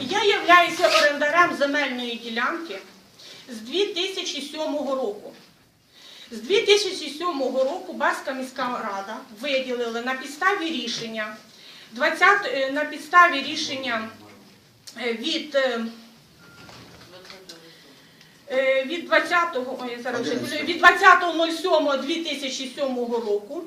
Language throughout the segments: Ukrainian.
Я являюся орендарем земельної ділянки з 2007 року. З 2007 року Баска міська рада виділила на підставі рішення 20, е, на підставі рішення е, від е, від 20-го ой, зараз вже кажу, від 20.07.2007 року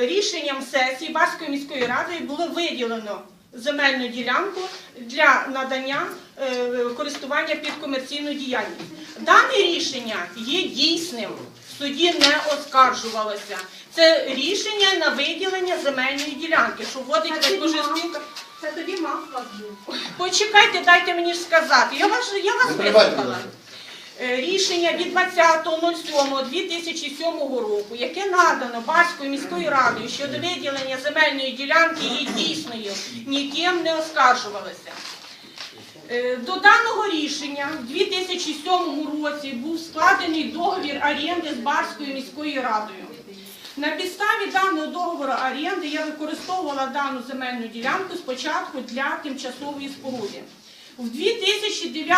рішенням сесії Баскої міської ради було виділено земельну ділянку для надання е, користування під комерційну діяльність. Дане рішення є дійсним, в суді не оскаржувалося. Це рішення на виділення земельної ділянки, що вводить Кожуський. Це тоді масло був. Почекайте, дайте мені ж сказати. Я вас, я вас вислухала. Е, Рішення від 20.07.2007 року, яке надано Баською міською радою щодо виділення земельної ділянки, є дійсною, ніким не оскаржувалося. Е, До даного рішення в 2007 році був складений договір оренди з Барською міською радою. На підставі даного договору оренди я використовувала дану земельну ділянку спочатку для тимчасової споруди. У 2009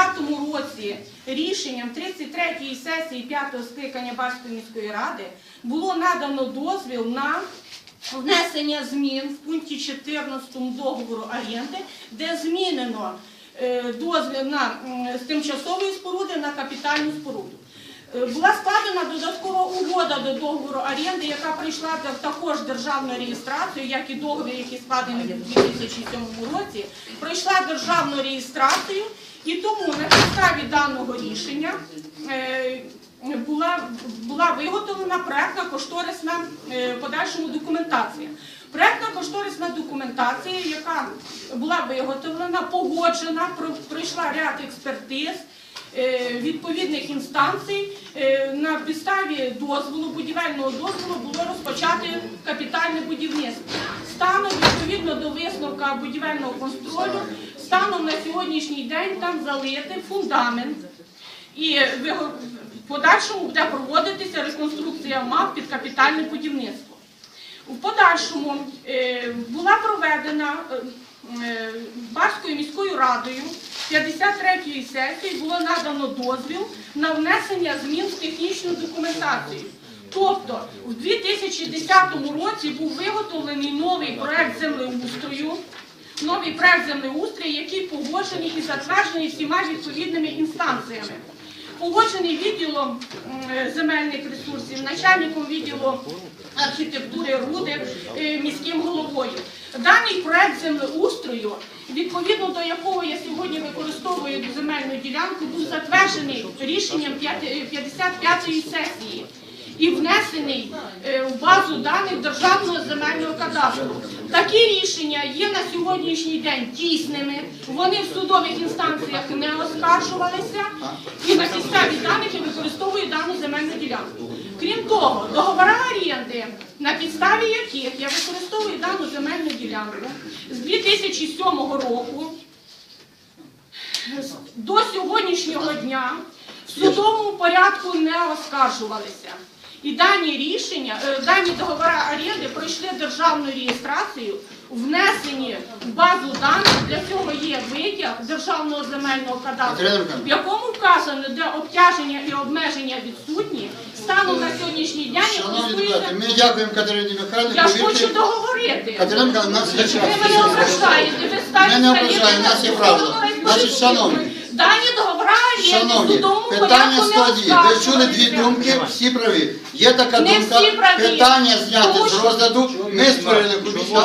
році рішенням 33-ї сесії 5-го скликання Барської міської ради було надано дозвіл на внесення змін в пункті 14 договору агенти, де змінено е, дозвіл на з тимчасової споруди на капітальну споруду. Е, Була складена додаткова угода до договору оренди, яка прийшла та- також державну реєстрацію, як і договір, який складений у 2007 році, пройшла державну реєстрацію, і тому на підставі даного рішення е, була, була виготовлена проектна кошторисна е, подальшому документація. Проектна кошторисна документація, яка була виготовлена, погоджена, про- пройшла ряд експертиз відповідних інстанцій. Е, На підставі дозволу, будівельного дозволу було розпочати капітальне будівництво. Станом відповідно до висновка будівельного контролю, станом на сьогоднішній день там залити фундамент. І в подальшому буде проводитися реконструкція мав під капітальне будівництво. У подальшому е, була проведена е, е, Барською міською радою 53-ї сесії було надано дозвіл на внесення змін в технічну документацію. Тобто у 2010 році був виготовлений новий проект землеустрою, новий проект землеустрою, який погоджений і затверджений всіма відповідними інстанціями. Погоджений відділом земельних ресурсів, начальником відділу архітектури Руди, е, міським головою. Даний проект землеустрою, відповідно до якого я сьогодні використовую земельну ділянку, був затверджений рішенням 55-ї сесії і внесений е, в базу даних Державного земельного кадастру. Такі рішення є на сьогоднішній день дійсними, вони в судових інстанціях не оскаржувалися, і на підставі даних я використовую дану земельну ділянку. Крім того, договори оренди, на підставі яких я використовую дану земельну ділянку з 2007 року до сьогоднішнього дня в судовому порядку не оскаржувалися. І дані рішення, е, дані договори оренди пройшли державну реєстрацію, внесені в базу даних. Для цього є витяг державного земельного кадастру, в якому вказано, де обтяження і обмеження відсутні. Станом на сьогоднішній день Шановні депутати, ми дякуємо Катерині Михайлівні. Я ж хочу договорити. Катерина Михайлівна, у нас є час. Ви мене ображаєте, ви ставите Ми не ображаємо, у нас є правила. Значить, шановні, Дані договори оренди в Шановні, судовому питання порядку не складі. Ви чули дві думки, всі праві. Є така Не думка, всі праві. питання зняти Тому з що- розгляду. Ми створили комісію.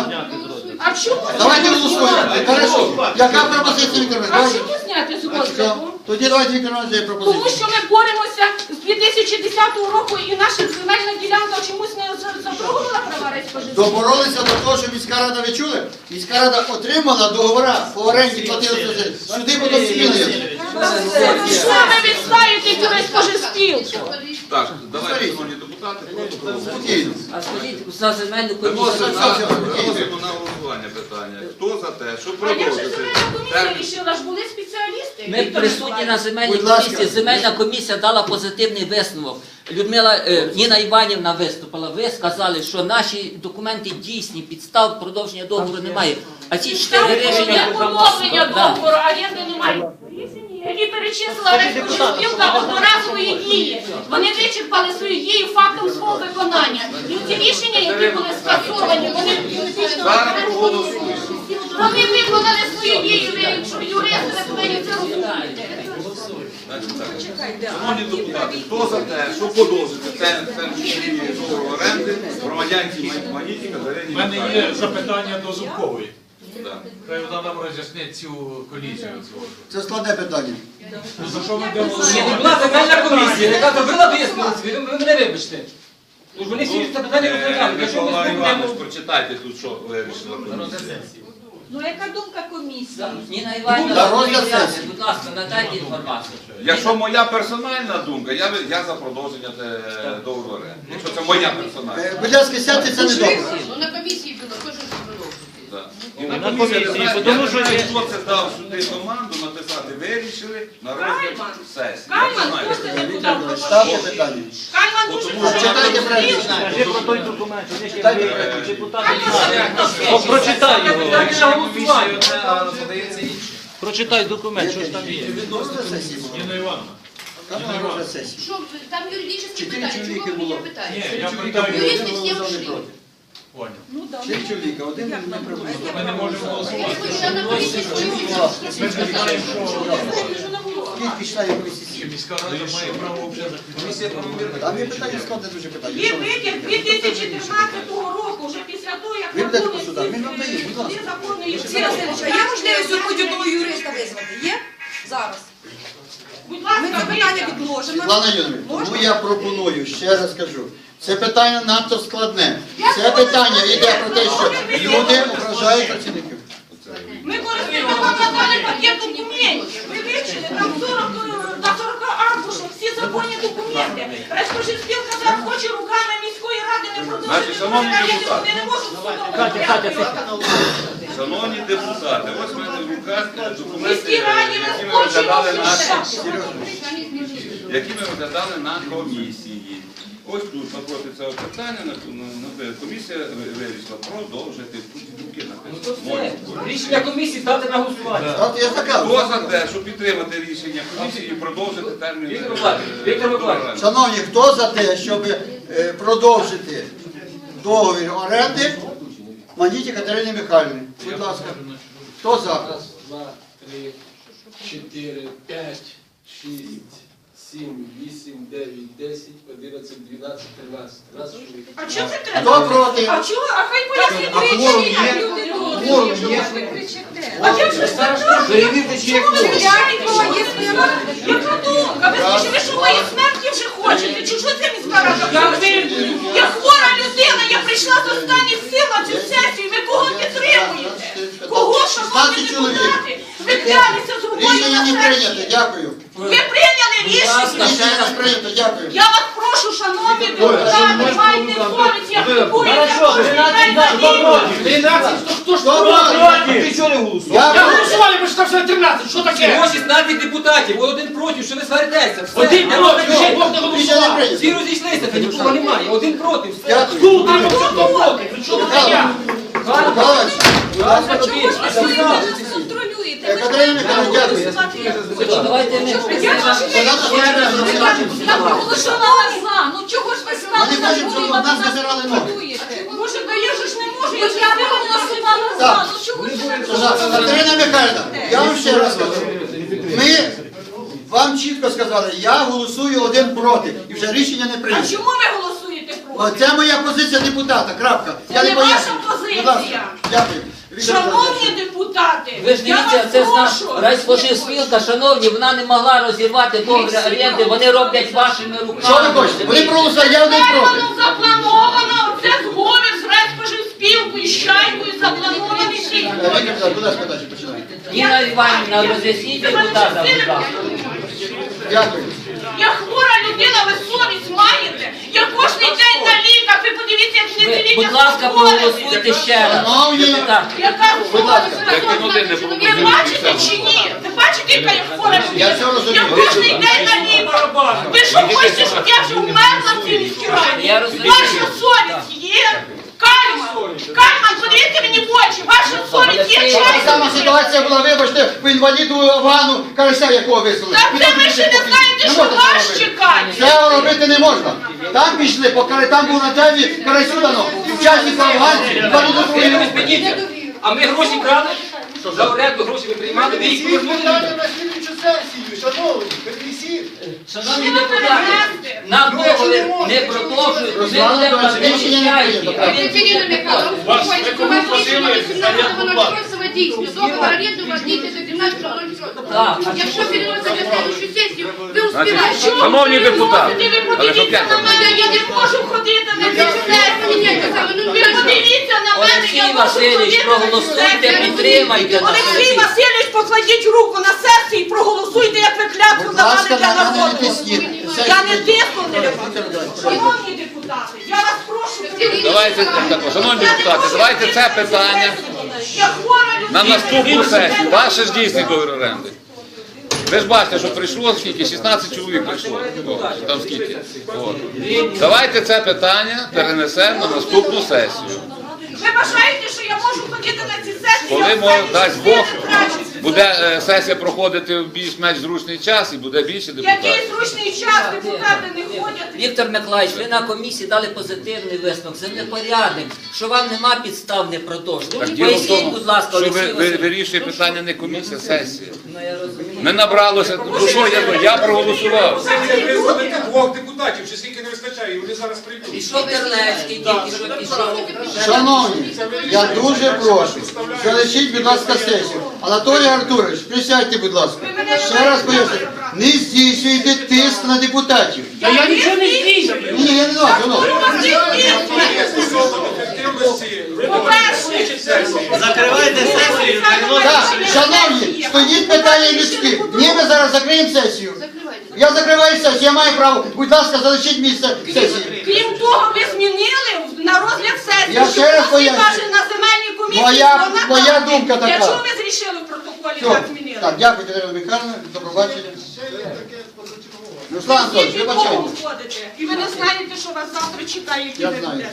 А чому Давайте голосуємо. Хорошо. Яка пропозиція Віктор Розгляду? Тоді давайте Іванович дає Тому що ми боремося з 2010 року і наша земельна ділянка чомусь не за- права Рейського Доборолися до того, що міська рада, ви чули? Міська рада отримала договори по оренді, платили за це. Сюди будуть змінити. Що ви відстаєте юридську спілку? Так, давайте, шановні депутати. А скажіть, за земельну Виносимо комісію. на, виносимо на голосування питання. Хто за те, щоб А я вже продовжити земельна комісія термін? рішила, ж були спеціалісти. Ми Віктор присутні на Миколаївич. земельній Будь ласка. комісії. Земельна комісія дала позитивний висновок. Людмила е, Ніна Іванівна виступила. Ви сказали, що наші документи дійсні, підстав продовження договору немає. А ці чотири Там є рішення поновлення Договору вирішила Рецьпрофспілка одноразової дії. Вони вичерпали свою дію фактом свого виконання. І ці рішення, які були скасовані, вони юридично вони виконали свою дію. Юристи, ви повинні це розуміти. Шановні депутати, хто за те, щоб подовжити це договору оренди громадянці Маніті Катерині У мене є запитання до Зубкової. Да. Хай вона нам роз'яснить цю колізію. Це складне питання. Ну, За що ми будемо Ні, ну, була земельна комісія, яка зробила висновок, ви ви мене вибачте. Тож вони всі це питання розглядали. Е, Якщо ми Микола Іванович, прочитайте тут, що вирішила комісія. Ну яка думка комісії? Ніна На Іванівна, сесії. будь ласка, надайте інформацію. Якщо моя персональна думка, я, би- я за продовження е, договору оренди. Якщо це моя персональна. Е, Будь ласка, сядьте, це не добре. Ну, на комісії було. І на комісії, я не знаю, хто це дав сюди команду написати, вирішили на розгляд сесії. Я не Кальман знаю. просто депутат. Ставте питання. Кальман дуже Читайте правильно. Скажи про той документ, вони ще Читайте ви, правильно. депутати О, прочитай його. Питання. Прочитай документ, що ж там є. Розгляд сесії було. Ніна Івановна. Там на розгляд сесії. Що, там юридичне Чотири питання, чоловіки чого ви було. мене питаєте? Ні, я Чоловіка питаю, Юристи всі голосував проти. поняв. Чотири чоловіка, один не проти. Ми не можемо Я голосувати. Ми ж не знаємо, що Скільки членів комісії? міська рада має право вже Комісія правомірна. Там питання складне дуже питання. Є Що ви? витяг 2014 року, вже після того, як Ви будете закони сюди, він вам дає, будь ласка. закони Олексій Васильович, а є можливість хоч одного юриста визвати? Є? Зараз. Будь Ми ласка, це питання витяг. відложимо. Світлана Юрійовна, тому я пропоную, ще раз кажу, це питання надто складне. Це питання йде про те, що люди ображають працівників. Ми користуємо вам надали пакет документів. Ви вивчили, там 40 е, до 40 аркушів, всі законні документи. Спілка зараз хоче руками міської ради не продовжити. Вони не можуть Катя. Шановні депутати, ось в мене в руках документи, Міській раді ми які ми розглядали на які ми розглядали на комісії. Ось тут напроти цього питання на- на- на- комісія вирішила продовжити тут руки написано. Рішення комісії ставте на голосування. Хто за те, щоб підтримати рішення комісії і продовжити термін? Віктор е, Миколаївич, Віктор Миколаївич. Шановні, хто за те, щоб е, продовжити договір оренди Маніті Катерині Михайлівні? Будь ласка. Хто за? Раз, два, три, чотири, п'ять, шість, сім, вісім, дев'ять, десять, одинадцять, дванадцять, тринадцять. Тринадцять чоловік. А чого це Хто треба? проти? А чого? А хай А кворум є? Люди Кворум добрі. є? А чим же це так? Перевірте, чи є кворум. Яка думка? Ви скажіть, ви що моєї смерті вже хочете? Чи що це міська рада? Я хвора людина, я прийшла з останніх сил на цю сесію. Ви кого підтримуєте? Кого, шановні 16 чоловік. депутати? Ви клялися з губою Рішення не прийнято. Дякую. Ви прийняли рішення. Рішення прийнято. Дякую. Я вас прошу, шановні депутати, майте совість, я купую. Хорошо, 13 за, хто проти? 13, хто ж проти? Ти чого не голосував? Я голосував, бо що все 13, що таке? Всього 16 депутатів, один проти, що ви сваритеся. Один проти, ще Бог не голосував. Всі розійшлися, та нікого немає. Один проти, все. Хто утримався, хто проти? При чому тут я? Михайлович, будь ласка, Чого Катерина Михайлівна, дякую. Давайте ми Я за. Ну чого ж ви Ми не щоб нас ноги. Може, да я ж не можу. Ж я проголосувала за. Так. Ну чого ж ви Катерина Михайлівна, я вам ще раз кажу. Ми вам чітко сказали, я голосую один проти. І вже рішення не А чому ви голосуєте проти? Оце моя позиція депутата. Крапка. Це не ваша пояснюю. Позиція. Дякую. Шановні депутати, Ви ж я дивіться, вас це ж наш прошу. райспоживспілка, шановні, вона не могла розірвати договір оренди, вони роблять вашими руками. Що ви хочете? Вони проголосували, я один проти. Воно заплановано, це зговір з Райспоживспілкою, з чайкою запланований всі. Е, Віктор Федорович, будь ласка, далі починайте. Ніна Іванівна, роз'ясніть депутата, будь ласка. Дякую. Я хвора людина, ви совість маєте. Я кожен день на ліках, ви подивіться, як Ви, десятиліття будь ласка, проголосуйте ще раз. Яка хвора людина? Ви бачите чи ні? Ви бачите, яка я хвора людина? Я кожен день на ліках. Ви що хочете, щоб я вже вмерла в цій міській раді? Ваша совість є? Кальман! Кальман, подивіться мені в очі! Ваша совість є Така сама ситуація була, вибачте, по інваліду Афгану Карася, якого висунули. Так це ви ще не знаєте, що вас чекає! Це робити не можна. Там пішли, по там був на темі Карасю дано, учасник не другої. спиніться. А ми гроші крали? За оренду гроші ви приймали, ви їх повернули людям. Шановні депутати, нам договір не продовжують, ми будемо платити чайки, а він Екатерина Михайловна, успокойтесь, у вас рішення 18.06 дійсно. Договор оренди у вас дійсно до 17.06. Якщо переносите на следующую сесію, ви успіваєте. Шановні депутати, але на мене, я не можу ходити на Олексій Васильович, проголосуйте, підтримайте нас. Олексій Васильович, покладіть руку на серце і проголосуйте, як ви клятву давали для на народу. Я не тисну вас. Шановні депутати, я вас прошу. Давайте так, шановні депутати, давайте це питання на наступну сесію. Ваше ж дійсний договір оренди. Ви ж бачите, що прийшло скільки? 16 чоловік прийшло. О, там скільки? От. Давайте це питання перенесемо на наступну сесію. Ви вважаєте, що я можу ходити на ці сесії? Коли Я дасть Бог, буде е, сесія проходити в більш-менш зручний час і буде більше депутатів. Який зручний час депутати не ходять. Віктор Миколаївич, ви на комісії дали позитивний висновок, це непорядник, що вам нема підстав не продовжувати. Так діло в Поясніть, тому, будь ласка, що ви, Олексій ви Васильович. вирішує питання не комісія, а сесія. Ну, я розумію. Не набралося, ну що я, я проголосував. Визволити двох депутатів, чи скільки не вистачає, і вони зараз прийдуть. Пішов Терлецький, тільки що пішов. Шановні, я дуже прошу, залишіть, будь ласка, сесію. Анатолій Артурович, присядьте, будь ласка. Ще раз поясню, не здійснюйте тиск на депутатів. Та я нічого не здійснюю. Ні, я не знаю, шановні. Закривайте сесію, Так, шановні, стоїть питання людське. Ні, ми зараз закриємо сесію. Я закриваю сесію, я маю право. Будь ласка, залишіть місце сесії. Крім того, ви змінили на розгляд сесії. Я ще раз що поясню. каже на земельній комісії. Моя- вона моя там. думка така. Для чого ви зрішили в протоколі Все. так змінили? Так, дякую, Тетяна Михайловна, до побачення. Руслан Анатольович, Скільки вибачайте. довго? І ви не знаєте, що вас завтра чекає, які Я ви знаю. будете.